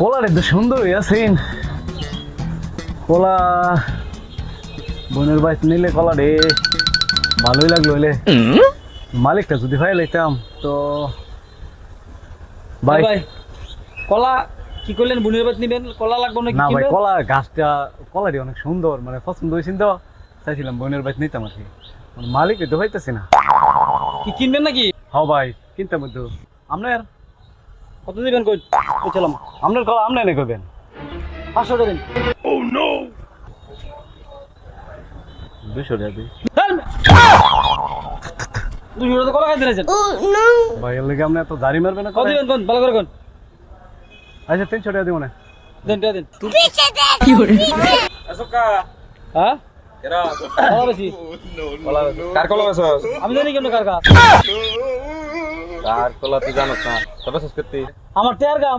কলার এত সুন্দর আছেন কলা। বোনের বাইক নিলে কলা রে। ভালোই লাগল হইলে। মালিকটা যদি ভাই লাইতাম তো ভাই ভাই কলা কি করলেন? বুনের বাইক নিবেন? কলা লাগবে নাকি না ভাই কলা গাছটা কলারই অনেক সুন্দর মানে পছন্দ হয়েছিল তো। চাইছিলাম বোনের বাইক নিতাম আর কি। মালিক তো হইতেছি না। কি কিনবেন নাকি? হ্যাঁ ভাই কিনতাম তো আপনার? কত দিবেন কই চলাম আপনার কলা আপনি এনে করবেন পাঁচশো দেবেন দুশো টাকা দিই দুশো টাকা কলা খাইতে দিয়েছেন ভাই এর লেগে আপনি এত দাড়ি মারবেন না কত দিবেন কোন? ভালো করে কোন। আচ্ছা তিনশো টাকা দিব না। দেন। টাকা। দেন হ্যাঁ? কলা বেশি। কার কলা বেছস আমি জানি কেমন কার কাজ আর কলা তুই জানোস না তবে শেষ করতে আমার টেয়ার গাম